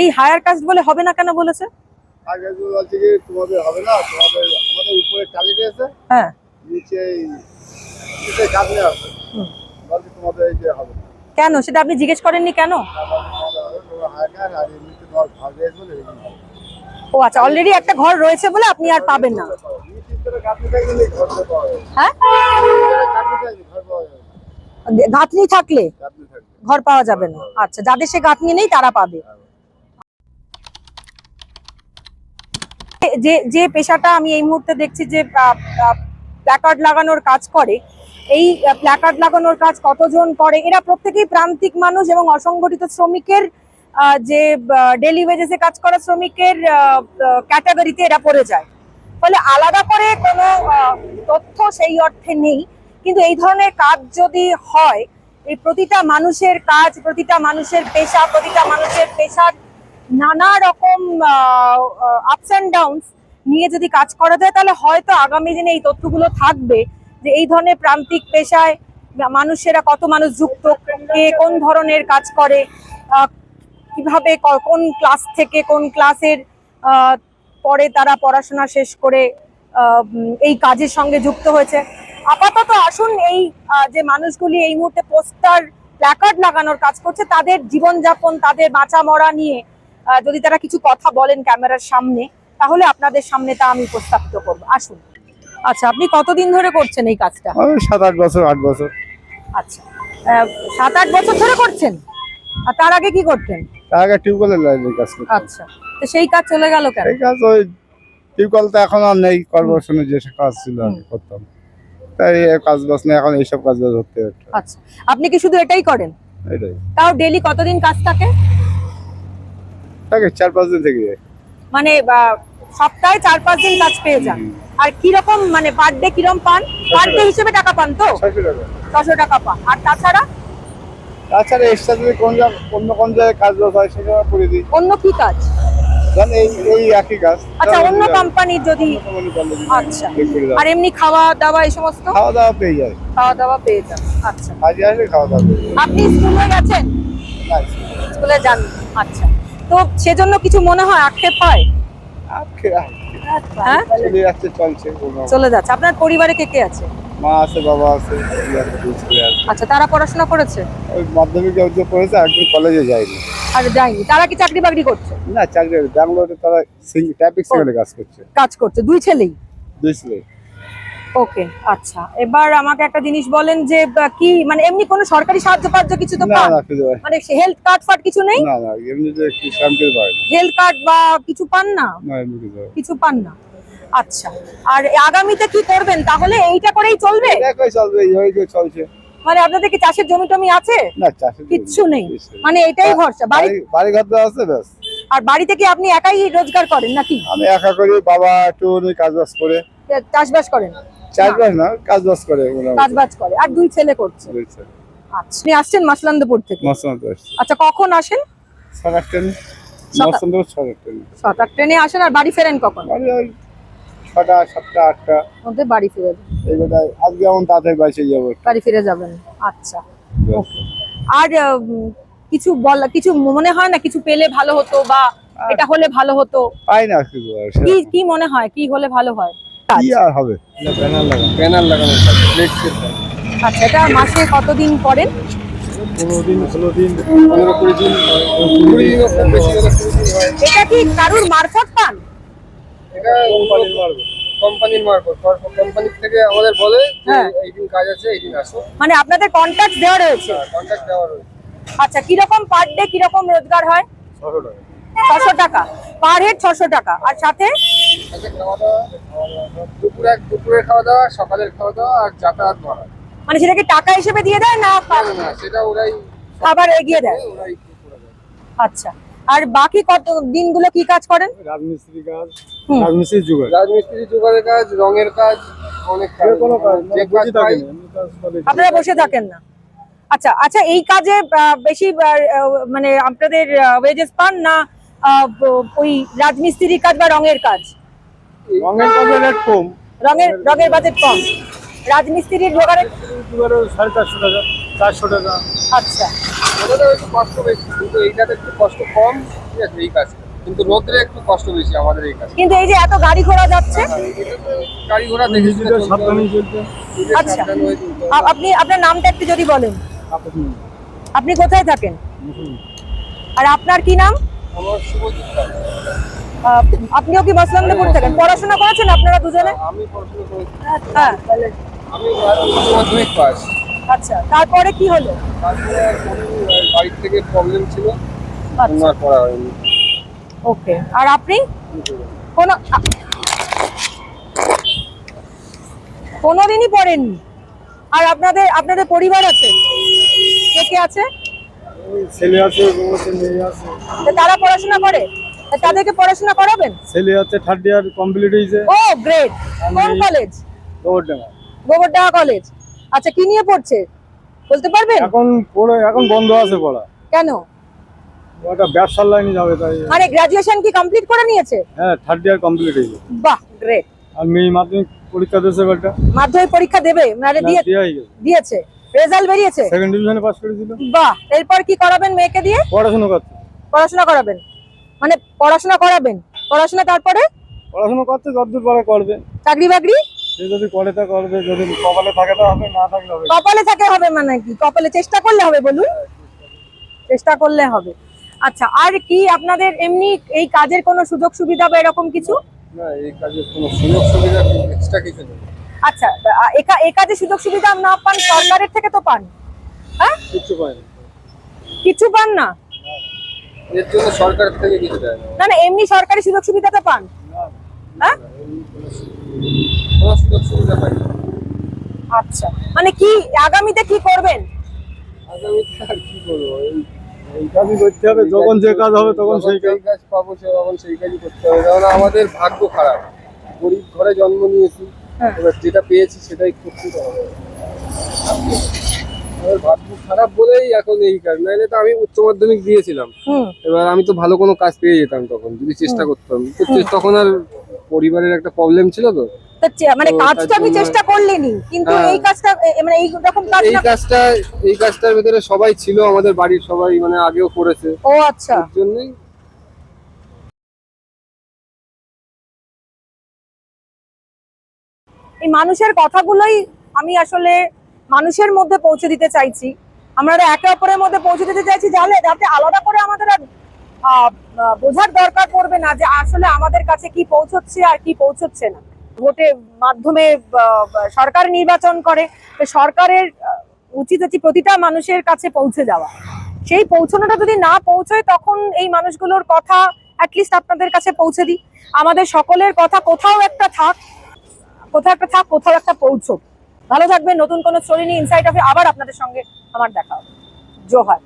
এই higher caste বলে হবে না কেন বলেছে? আগে তো বলছে কি তোমাদের হবে না তোমাদের আমাদের উপরে টালি রয়েছে হ্যাঁ। নিচে নিচে গাঁথনি আছে তোমাদের এই যে হবে কেন? সেটা আপনি জিজ্ঞেস করেননি কেন। ও আচ্ছা অলরেডি একটা ঘর রয়েছে বলে আপনি আর পাবেন না। নিচের ভিতরে থাকলে ঘর পাওয়া যাবে হ্যাঁ? গাঁথনি গাঁথনি থাকলে? গাঁথনি থাকলে। ঘর পাওয়া যাবে না। আচ্ছা যাদের সে গাঁথনি নেই তারা পাবে। যে যে পেশাটা আমি এই মুহূর্তে দেখছি যে প্ল্যাকার্ড লাগানোর কাজ করে, এই প্ল্যাকার্ড লাগানোর কাজ কতজন করে, এরা প্রত্যেকেই প্রান্তিক মানুষ এবং অসংগঠিত শ্রমিকের যে ডেলি ওয়েজেসে কাজ করা শ্রমিকের ক্যাটাগরিতে এরা পড়ে যায়। ফলে আলাদা করে কোনো তথ্য সেই অর্থে নেই, কিন্তু এই ধরনের কাজ যদি হয়, এই প্রতিটা মানুষের কাজ, প্রতিটা মানুষের পেশা, প্রতিটা মানুষের পেশার নানা রকম আপস অ্যান্ড ডাউনস নিয়ে যদি কাজ করা যায়, তাহলে হয়তো আগামী দিনে এই তথ্যগুলো থাকবে যে এই ধরনের প্রান্তিক পেশায় মানুষেরা কত মানুষ যুক্ত, কে কোন ধরনের কাজ করে কীভাবে কোন ক্লাস থেকে কোন ক্লাসের পরে তারা পড়াশোনা শেষ করে এই কাজের সঙ্গে যুক্ত হয়েছে। আপাতত আসুন এই যে মানুষগুলি এই মুহূর্তে পোস্টার প্ল্যাকার্ড লাগানোর কাজ করছে, তাদের জীবনযাপন, তাদের বাঁচা মরা নিয়ে যদি তারা কিছু কথা বলেন ক্যামেরার সামনে তাহলে আপনাদের সামনে তা আমি উপস্থাপিত করব। আসুন। আচ্ছা আপনি কতদিন ধরে করছেন এই কাজটা? সাত আট বছর আট বছর। আচ্ছা। সাত আট বছর ধরে করছেন? আর তার আগে কি করতেন? তার আগে টিউবওয়েলের লাইনের কাজ আচ্ছা। তো সেই কাজ চলে গেল কেন? এই কাজ ওই টিউবওয়েল তো এখন আর নেই কর্পোরেশনের যে কাজ ছিল আগে করতাম। তাই এই কাজ বাজ নেই এখন এইসব কাজ বাজ হতে হচ্ছে। আচ্ছা। আপনি কি শুধু এটাই করেন? এটাই। তাও ডেলি কতদিন কাজ থাকে? থাকে চার পাঁচ দিন থেকে। যায় মানে সপ্তাহে চার পাঁচ দিন কাজ পেয়ে যান। আর কীরকম মানে পার ডে কীরকম পান? পার ডে হিসেবে টাকা পান তো? ছশো টাকা। পান। আর তাছাড়া? তাছাড়া এক্সট্রা যদি কোন অন্য কোন জায়গায় কাজ বাজ হয় সেটা করে দিই। অন্য কি কাজ? এই এই একই কাজ। আচ্ছা অন্য কোম্পানির যদি। আচ্ছা। আর এমনি খাওয়া দাওয়া এই সমস্ত? খাওয়া দাওয়া পেয়ে যায় খাওয়া দাওয়া পেয়ে যান। আচ্ছা। আসলে খাওয়া দাওয়া আপনি স্কুলে গেছেন? স্কুলে যান আচ্ছা। তো সেজন্য কিছু মনে হয় আক্ষেপ হয়? হ্যাঁ? চলে যাচ্ছে আপনার পরিবারে কে কে আছে? মা আছে বাবা আছে দুই আচ্ছা তারা পড়াশোনা করেছে? ওই মাধ্যমিক একদিন কলেজে যায়নি। আর যায়নি। তারা কি চাকরি বাকরি করছে? না চাকরি ব্যাঙ্গালোরে তারা ট্রাফিক সিগন্যালে কাজ করছে। কাজ করছে। দুই ছেলেই? দুই ছেলে। ওকে আচ্ছা। এবার আমাকে একটা জিনিস বলেন যে কি মানে এমনি কোনো সরকারি সাহায্য পাহায্য কিছু তো পান? কিছু মানে হেলথ কার্ড ফার্ড কিছু নেই? না না এমনিতে কি শান্তি পায় হেলথ কার্ড বা কিছু পান না? না কিছু। কিছু পান না। আচ্ছা। আর আগামীতে কি করবেন? তাহলে এইটা করেই চলবে? চলবে এইভাবেই তো চলছে। মানে আপনাদের কি চাষের জমি টমি আছে? না চাষে কিচ্ছু নেই। মানে এটাই ভরসা। বাড়ি বাড়ি ঘর আছে ব্যাস। আর বাড়িতে কি আপনি একাই রোজগার করেন নাকি? আমি একা করি বাবা একটু কাজ বাজ করে চাষবাস করেন? চাষবাস না কাজ বাজ করে মোটামুটি। কাজ বাজ করে আর দুই ছেলে করছে। আচ্ছা আপনি আসছেন মাসলান্দপুর থেকে? আচ্ছা কখন আসেন? সকাল ট্রেন সকাল- মশলাতে ট্রেন। ট্রেনে আসেন আর বাড়ি ফেরেন কখন? ছটা সাতটা আটটা। মধ্যে বাড়ি ফিরে যান। আজকে যেমন তাড়াতাড়ি বাঁচে যাব বাড়ি ফিরে যাবেন আচ্ছা। আর কিছু বলা কিছু মনে হয় না কিছু পেলে ভালো হতো বা এটা হলে ভালো হতো? পাই না কি কি মনে হয় কি হলে ভালো হয়? কি আর হবে? ব্যানার লাগানো। ব্যানার লাগানো আচ্ছা এটা মাসে কতদিন করেন পনেরো দিন ষোলো দিন পনেরো কুড়ি দিন কুড়ি দিন বেশি হলে কুড়ি দিন এটা কি কারুর মারফত পান? এটা কোম্পানির মার্কেট কোম্পানির মার্কেট কোম্পানি থেকে আমাদের বলে যে হ্যাঁ। এই দিন কাজ আছে এই দিন আসো। মানে আপনাদের কন্ট্যাক্ট দেওয়া রয়েছে? কন্ট্যাক্ট দেওয়া রয়েছে। আচ্ছা কীরকম পার ডে কীরকম রোজগার হয়? ছশো টাকা। ছশো টাকা। পার হেড ছশো টাকা। আর সাথে আচ্ছা খাওয়া দাওয়া দুপুরে খাওয়া দাওয়া সকালের খাওয়া দাওয়া আর যাতায়াত ভাড়া মানে সেটাকে টাকা হিসেবে দিয়ে দেয় না সেটা ওরাই খাবার এগিয়ে দেয়? আচ্ছা। আর বাকি কত দিনগুলো কি কাজ করেন? রাজমিস্ত্রি কাজ রাজমিস্ত্রি জোগাড় রাজমিস্ত্রি জোগাড়ের কাজ রঙের কাজ অনেক কাজ। কোনো কাজ যে কাজ পাই আপনারা বসে থাকেন। না। আচ্ছা আচ্ছা এই কাজে বেশি মানে আপনাদের ওয়েজেস পান না ওই রাজমিস্ত্রি কাজ বা রঙের কাজ? রঙের কাজে রেট কম। রঙের রঙের বাজেট কম। রাজমিস্ত্রির জোগাড়ে সাড়ে চারশো টাকা চারশো টাকা। আচ্ছা। ওটাতে একটু কষ্ট বেশি কিন্তু এইটাতে একটু কষ্ট কম ঠিক আছে এই কাজটা কিন্তু রোদ্রে একটু কষ্ট বেশি আমাদের এই কাজ। কিন্তু এই যে এত গাড়ি ঘোড়া যাচ্ছে? গাড়ি ঘোড়া দেখে শুনে চলতে আচ্ছা। সাবধান হয়ে চলতে হবে। আ- আপনি আপনার নামটা একটু যদি বলেন। আপনি কোথায় থাকেন? আর আপনার কি নাম? আপনিও কি মসলামে পড়ে থাকেন? পড়াশোনা করেছেন আপনারা দুজনে? আমি পড়াশোনা করেছি। হ্যাঁ। আমি মাধ্যমিক পাস। আচ্ছা তারপরে কি হলো? তারপরে থেকে প্রবলেম ছিল। আচ্ছা। আর পড়া হয়নি। ওকে আর আপনি? কোনো কোনোদিনই পড়েননি। আর আপনাদের আপনাদের পরিবার আছে? কে কে আছে? ছেলে আছে মেয়ে আছে। তারা পড়াশোনা করে? তাদেরকে পড়াশোনা করাবেন? ছেলে আছে থার্ড ইয়ার কমপ্লিট হয়েছে। ও গ্রেট কোন কলেজ গোবরডাঙ্গা। গোবরডাঙ্গা কলেজ আচ্ছা কি নিয়ে পড়ছে? বলতে পারবেন? এখন পড়ে এখন বন্ধ আছে পড়া। কেন? ওটা ব্যবসার লাইনে যাবে তাই। মানে গ্রাজুয়েশন কি কমপ্লিট করে নিয়েছে? হ্যাঁ থার্ড ইয়ার কমপ্লিট হয়েছে। বাহ গ্রেট আর মেয়ে মাধ্যমিক পরীক্ষা দিয়েছে এবারটা মাধ্যমিক পরীক্ষা দেবে? মানে দিয়ে দিয়ে দিয়েছে? রেজাল্ট বেরিয়েছে? সেকেন্ড ডিভিশনে পাস করেছিল। বাহ এরপর কি করাবেন মেয়েকে দিয়ে? পড়াশোনা করছে। পড়াশোনা করাবেন। মানে পড়াশোনা করাবেন। পড়াশোনা তারপরে? পড়াশোনা করতে যতদূর পরে করবে। চাকরি বাকরি? যদি করে তা করবে যদি কপালে থাকে তো হবে না থাকলে হবে। কপালে থাকে হবে মানে কি? কপালে চেষ্টা করলে হবে বলুন। চেষ্টা করলে হবে। আচ্ছা আর কি আপনাদের এমনি এই কাজের কোনো সুযোগ সুবিধা বা এরকম কিছু? না এই কাজের কোনো সুযোগ সুবিধা এক্সট্রা কিছু নেই। আচ্ছা আ- এ কা- এ কাজে সুযোগ সুবিধা না পান সরকারের থেকে তো পান। হ্যাঁ? কিছু পায়নি কিছু পান না? এর জন্য সরকার থেকে কিছু দেয় না। না না এমনি সরকারি সুযোগ সুবিধা তো পান। হ্যাঁ? কোনো সুযোগ সুবিধা পাইনি আচ্ছা মানে কি আগামীতে কি করবেন? আগামীতে আর কি করব? এই কাজই করতে হবে যখন যে কাজ হবে তখন সেই কাজ। পাবো সে তখন সেই কাজই করতে হবে। কারণ আমাদের ভাগ্য খারাপ। গরিব ঘরে জন্ম নিয়েছি। এবার যেটা পেয়েছি সেটাই হবে। ভাগ্য খারাপ বলেই এখন এই কাজ। নাহলে তো আমি উচ্চ মাধ্যমিক দিয়েছিলাম। এবার আমি তো ভালো কোনো কাজ পেয়ে যেতাম তখন যদি চেষ্টা করতাম। তো তখন আর পরিবারের একটা প্রবলেম ছিল তো। মানে কাজটা আমি চেষ্টা করলেনি কিন্তু হ্যাঁ। এই কাজটা মানে এই রকম কাজ এই কাজটা এই কাজটার ভেতরে সবাই ছিল আমাদের বাড়ির সবাই মানে আগেও করেছে। ও আচ্ছা। জন্যই এই মানুষের কথাগুলোই আমি আসলে মানুষের মধ্যে পৌঁছে দিতে চাইছি। আমরা একে অপরের মধ্যে পৌঁছে দিতে চাইছি যাতে যাতে আলাদা করে আমাদের আর বোঝার দরকার পড়বে না যে আসলে আমাদের কাছে কি পৌঁছচ্ছে আর কি পৌঁছচ্ছে না। ভোটের মাধ্যমে সরকার নির্বাচন করে সরকারের উচিত হচ্ছে প্রতিটা মানুষের কাছে পৌঁছে যাওয়া। সেই পৌঁছানোটা যদি না পৌঁছয়, তখন এই মানুষগুলোর কথা অ্যাটলিস্ট আপনাদের কাছে পৌঁছে দিই। আমাদের সকলের কথা কোথাও একটা থাক কোথাও একটা থাক কোথাও একটা পৌঁছো ভালো থাকবে নতুন কোনো স্টোরি নিয়ে ইনসাইট অফে আবার আপনাদের সঙ্গে আমার দেখা হবে। জোহার।